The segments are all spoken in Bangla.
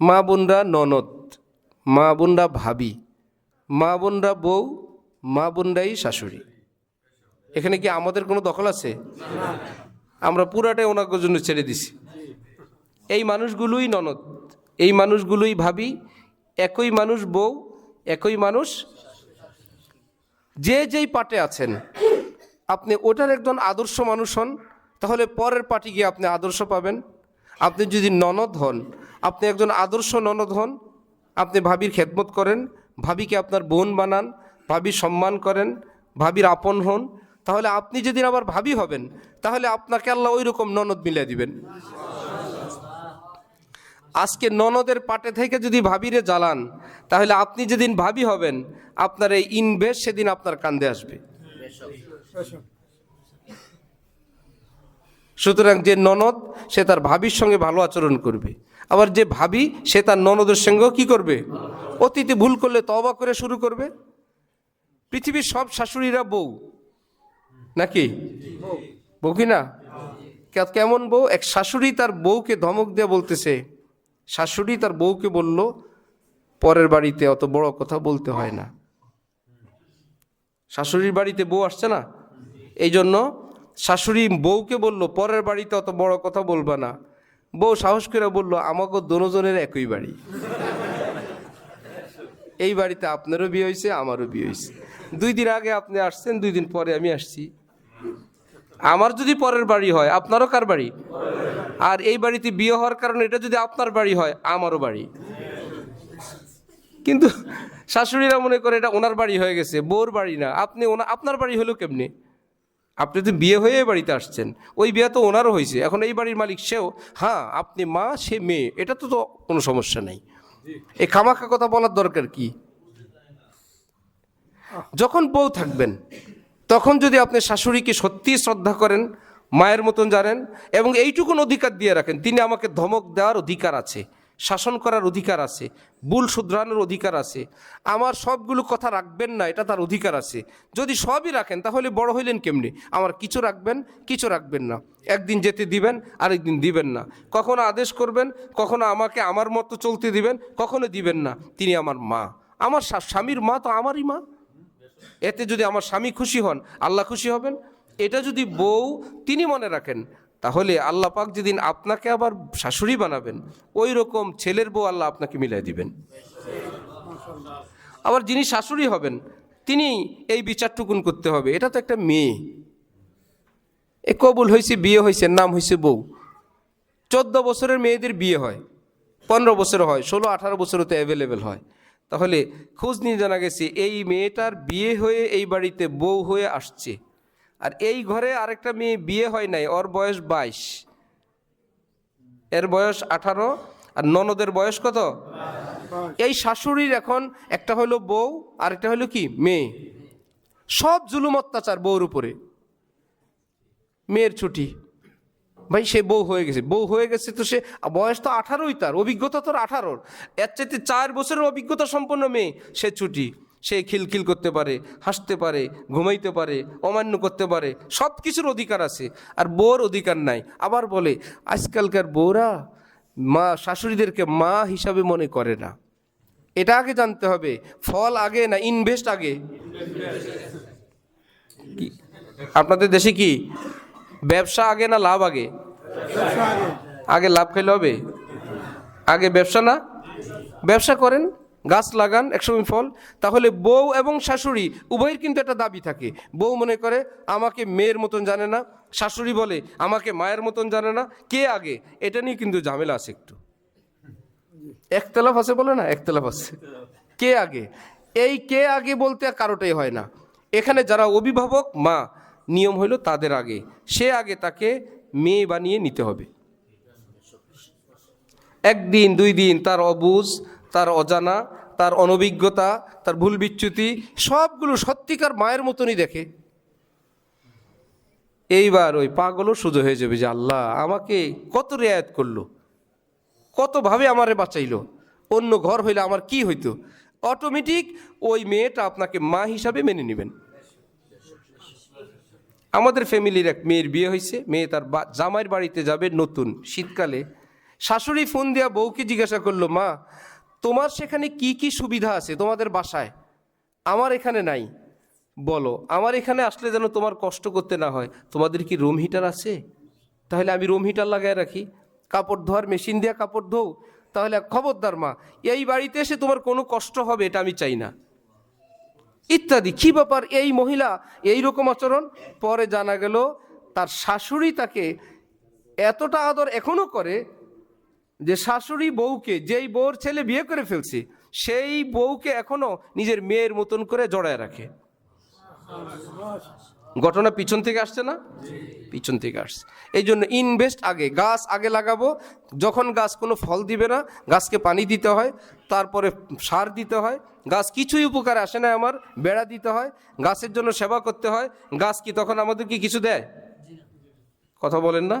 মা বোনরা ননদ, মা বোনরা ভাবি, মা বোনরা বউ, মা বোনরাই শাশুড়ি। এখানে কি আমাদের কোনো দখল আছে? আমরা পুরাটাই ওনার জন্য ছেড়ে দিছি। এই মানুষগুলোই ননদ, এই মানুষগুলোই ভাবি, একই মানুষ বউ, একই মানুষ যে যেই পাটে আছেন, আপনি ওটার একজন আদর্শ মানুষ হন, তাহলে পরের পার্টি গিয়ে আপনি আদর্শ পাবেন। আপনি যদি ননদ হন, আপনি একজন আদর্শ ননদ হন, আপনি ভাবির খেদমত করেন, ভাবিকে আপনার বোন বানান, ভাবির সম্মান করেন, ভাবির আপন হন, তাহলে আপনি যেদিন আবার ভাবি হবেন, তাহলে আপনাকে আল্লাহ ওই রকম ননদ মিলিয়ে দিবেন। আজকে ননদের পাটে থেকে যদি ভাবিরে জ্বালান, তাহলে আপনি যেদিন ভাবি হবেন, আপনার এই ইনভেস্ট সেদিন আপনার কান্দে আসবে। সুতরাং যে ননদ সে তার ভাবির সঙ্গে ভালো আচরণ করবে। আবার যে ভাবি, সে তার ননদের সঙ্গেও কি করবে? অতীতে ভুল করলে তবা করে শুরু করবে? পৃথিবীর সব শাশুড়িরা বউ। নাকি? বউ কি না? কেমন বউ? এক শাশুড়ি তার বউকে ধমক দিয়ে বলতেছে। শাশুড়ি তার বউকে বলল, পরের বাড়িতে অত বড় কথা বলতে হয় না। শাশুড়ির বাড়িতে বউ আসছে না? এই জন্য শাশুড়ি বউকে বলল, পরের বাড়িতে অত বড় কথা বলবা না। বউ সাহস করে বলল আমাকে দোনোজনের একই বাড়ি। এই বাড়িতে আপনারও বিয়ে হয়েছে আমারও বিয়ে হয়েছে দুই দিন আগে আপনি আসছেন, দুই দিন পরে আমি আসছি। আমার যদি পরের বাড়ি হয়, আপনারও কার বাড়ি? আর এই বাড়িতে বিয়ে হওয়ার কারণে এটা যদি আপনার বাড়ি হয়, আমারও বাড়ি। কিন্তু শাশুড়িরা মনে করে এটা ওনার বাড়ি হয়ে গেছে বোর বাড়ি না। আপনি ওনা আপনার বাড়ি হলো কেমনি? আপনি তো বিয়ে হয়ে এই বাড়িতে আসছেন। ওই বিয়ে তো ওনারও হয়েছে। এখন এই বাড়ির মালিক সেও হ্যাঁ আপনি মা সে মেয়ে এটা তো তো কোনো সমস্যা নেই। এই খামাখা কথা বলার দরকার কি? যখন বউ থাকবেন তখন যদি আপনি শাশুড়িকে সত্যি শ্রদ্ধা করেন মায়ের মতন জানেন এবং এইটুকুন অধিকার দিয়ে রাখেন তিনি আমাকে ধমক দেওয়ার অধিকার আছে। শাসন করার অধিকার আছে, ভুল শুধরানোর অধিকার আছে। আমার সবগুলো কথা রাখবেন না, এটা তার অধিকার আছে। যদি সবই রাখেন, তাহলে বড় হইলেন কেমনি? আমার কিছু রাখবেন কিছু রাখবেন না। একদিন যেতে দিবেন, আরেকদিন দিবেন না। কখনো আদেশ করবেন, কখনো আমাকে আমার মতো চলতে দিবেন, কখনো দিবেন না। তিনি আমার মা। আমার স্বামীর মা তো আমারই মা। এতে যদি আমার স্বামী খুশি হন, আল্লাহ খুশি হবেন। এটা যদি বউ, তিনি মনে রাখেন তাহলে আল্লাহ পাক যেদিন আপনাকে আবার শাশুড়ি বানাবেন ওই রকম ছেলের বউ আল্লাহ আপনাকে মিলাই দিবেন। আবার যিনি শাশুড়ি হবেন, তিনি এই বিচারটুকুন করতে হবে। এটা তো একটা মেয়ে। এ কবুল হয়েছে বিয়ে হয়েছে নাম হয়েছে বউ। চোদ্দ বছরের মেয়েদের বিয়ে হয়, পনেরো বছর হয়, ষোলো, আঠারো বছরও তো অ্যাভেলেবেল হয়। তাহলে খোঁজ নিয়ে জানা গেছে, এই মেয়েটার বিয়ে হয়ে এই বাড়িতে বউ হয়ে আসছে। আর এই ঘরে আরেকটা মেয়ে বিয়ে হয় নাই, ওর বয়স বাইশ। এর বয়স আঠারো, আর ননদের বয়স কত? এই শাশুড়ির এখন একটা হলো বউ, আরেকটা হলো কি? মেয়ে। সব জুলুম অত্যাচার বউর উপরে। মেয়ের ছুটি। ভাই, সে বউ হয়ে গেছে। বউ হয়ে গেছে তো সে বয়স তো আঠারোই তার, অভিজ্ঞতা তোর আঠারোর। এর চাইতে চার বছরের অভিজ্ঞতা সম্পন্ন মেয়ে, সে ছুটি। সে খিলখিল করতে পারে, হাসতে পারে, ঘুমাইতে পারে, অমান্য করতে পারে সব কিছুর অধিকার আছে, আর বোর অধিকার নাই। আবার বলে, আজকালকার বউরা মা, শাশুড়িদেরকে মা হিসাবে মনে করে না। এটা আগে জানতে হবে, ফল আগে না ইনভেস্ট আগে? কি? আপনাদের দেশে কি ব্যবসা আগে না লাভ আগে? আগে লাভ খাইলে হবে? আগে ব্যবসা না? ব্যবসা করেন? গাছ লাগান একসময় ফল। তাহলে বউ এবং শাশুড়ি, উভয়ের কিন্তু একটা দাবি থাকে। বউ মনে করে, আমাকে মেয়ের মতন জানে না। শাশুড়ি বলে, আমাকে মায়ের মতন জানে না। কে আগে? এটা নিয়ে কিন্তু ঝামেলা আছে একটু। একতলাফ আছে বলে না? একতলাফ আছে। কে আগে? এই কে আগে বলতে কারোটাই হয় না। এখানে যারা অভিভাবক, মা, নিয়ম হইল তাদের আগে। সে আগে তাকে মেয়ে বানিয়ে নিতে হবে। একদিন, দুই দিন, তার অবুজ, তার অজানা তার অনভিজ্ঞতা, তার ভুল বিচ্যুতি, সবগুলো সত্যিকার মায়ের মতনই দেখে। এইবার ওই পাগলও সোজা হয়ে যাবে যে আল্লাহ আমাকে কত রেয়ায়ত করল, কতভাবে আমারে বাঁচাইলো, অন্য ঘর হইলে আমার কি হইতো? অটোমেটিক ওই মেয়েটা আপনাকে মা হিসাবে মেনে নেবেন। আমাদের ফ্যামিলির এক মেয়ের বিয়ে হয়েছে মেয়ে তার জামাইয়ের বাড়িতে যাবে নতুন, শীতকালে। শাশুড়ি ফোন দিয়া বউকে জিজ্ঞাসা করল, মা তোমার সেখানে কি কি সুবিধা আছে তোমাদের বাসায়? আমার এখানে নাই। বলো, আমার এখানে আসলে যেন তোমার কষ্ট করতে না হয়। তোমাদের কি রুম হিটার আছে? তাহলে আমি রুম হিটার লাগাই রাখি। কাপড় ধোয়ার মেশিন দিয়ে কাপড় ধোও। তাহলে খবরদার মা, এই বাড়িতে এসে তোমার কোনো কষ্ট হবে এটা আমি চাই না। ইত্যাদি। কি ব্যাপার এই মহিলা এই রকম আচরণ? পরে জানা গেল, তার শাশুড়ি তাকে এতটা আদর এখনও করে যে শাশুড়ি বউকে যেই বউর ছেলে বিয়ে করে ফেলছে, সেই বউকে এখনও নিজের মেয়ের মতন করে জড়ায় রাখে। ঘটনা পিছন থেকে আসছে না? পিছন থেকে আসছে। এই জন্য ইনভেস্ট আগে, গাছ আগে লাগাবো। যখন গাছ কোনো ফল দিবে না, গাছকে পানি দিতে হয়, তারপরে সার দিতে হয়। গাছ কিছুই উপকার আসে না আমার, বেড়া দিতে হয়। গাছের জন্য সেবা করতে হয়। গাছ কি তখন আমাদের কি কিছু দেয়? কথা বলেন না?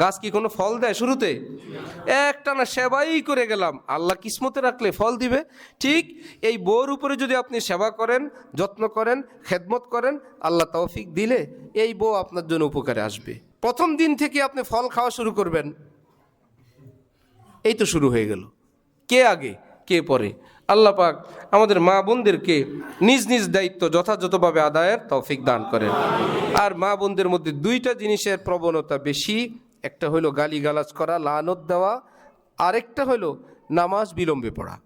গাছ কি কোনো ফল দেয় শুরুতে? একটা না সেবাই করে গেলাম। আল্লাহ কিসমতে রাখলে ফল দিবে। ঠিক এই বউর উপরে যদি আপনি সেবা করেন, যত্ন করেন, খেদমত করেন, আল্লাহ তৌফিক দিলে এই বউ আপনার জন্য উপকারে আসবে। প্রথম দিন থেকে আপনি ফল খাওয়া শুরু করবেন। এই তো শুরু হয়ে গেল। কে আগে? কে পরে? আল্লাহ পাক আমাদের মা বোনদেরকে নিজ নিজ দায়িত্ব যথাযথভাবে আদায়ের তৌফিক দান করেন। আর মা বোনদের মধ্যে দুইটা জিনিসের প্রবণতা বেশি, একটা হলো গালিগালাজ করা, লানত দেওয়া, আরেকটা হলো নামাজ বিলম্বে পড়া।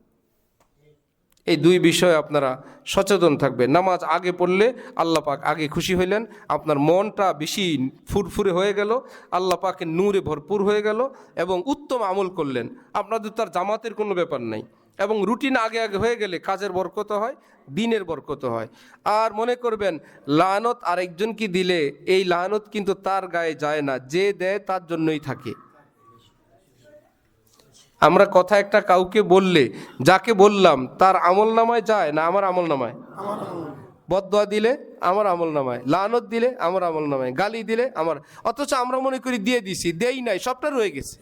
এই দুই বিষয়ে আপনারা সচেতন থাকবেন। নামাজ আগে পড়লে আল্লাহ পাক আগে খুশি হইলেন, আপনার মনটা বেশি ফুরফুরে হয়ে গেল, আল্লাহ পাকের নূরে ভরপুর হয়ে গেল এবং উত্তম আমল করলেন। আপনাদের তার জামাতের কোনো ব্যাপার নাই। এবং রুটিন আগে আগে হয়ে গেলে কাজের বরকত হয়, দিনের বরকত হয়। আর মনে করবেন, লানত আরেকজন কি দিলে, এই লানত কিন্তু তার গায়ে যায় না, যে দেয় তার জন্যই থাকে। আমরা কথা একটা কাউকে বললে, যাকে বললাম, তার আমল নামায় যায় না আমার আমল নামায়? বদয়া দিলে আমার আমল নামায়, লানত দিলে আমার আমল নামায়, গালি দিলে আমার, অথচ আমরা মনে করি দিয়ে দিছি, দেই নাই, সবটা রয়ে গেছে।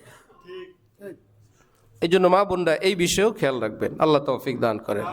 এই জন্য মা বোনরা এই বিষয়েও খেয়াল রাখবেন। আল্লাহ তৌফিক দান করেন।